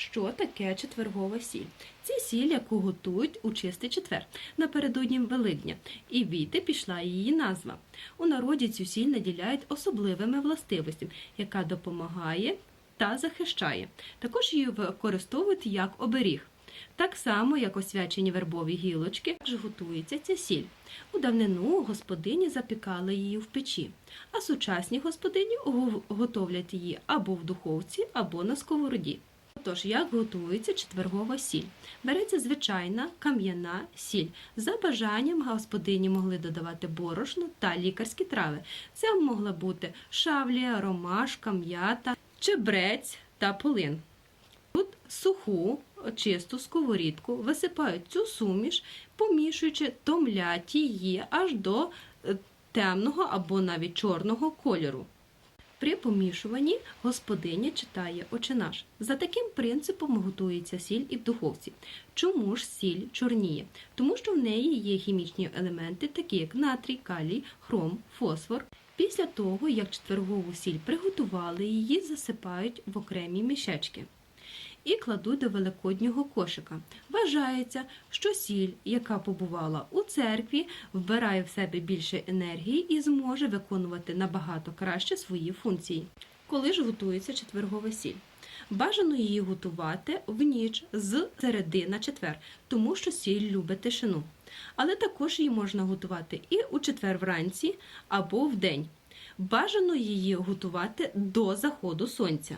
Що таке четвергова сіль? Це сіль, яку готують у чистий четвер напередодні Великдня, і війти пішла її назва. У народі цю сіль наділяють особливими властивостями, яка допомагає та захищає. Також її використовують як оберіг. Так само, як освячені вербові гілочки, також готується ця сіль. У давнину господині запікали її в печі, а сучасні господині готовлять її або в духовці, або на сковороді. Тож, як готується четвергова сіль? Береться звичайна кам'яна сіль. За бажанням господині могли додавати борошно та лікарські трави. Це могла бути шавлія, ромашка, м'ята, чебрець та полин. Тут суху, чисту сковорідку висипають цю суміш, помішуючи, томлять її аж до е, темного або навіть чорного кольору. При помішуванні господиня читає очинаш. За таким принципом готується сіль і в духовці. Чому ж сіль чорніє? Тому що в неї є хімічні елементи, такі як натрій, калій, хром, фосфор. Після того, як четвергову сіль приготували, її засипають в окремі мішечки і кладуть до великоднього кошика. Вважається, що сіль, яка побувала у церкві, вбирає в себе більше енергії і зможе виконувати набагато краще свої функції. Коли ж готується четвергова сіль? Бажано її готувати в ніч з середи на четвер, тому що сіль любить тишину. Але також її можна готувати і у четвер вранці або в день. Бажано її готувати до заходу сонця.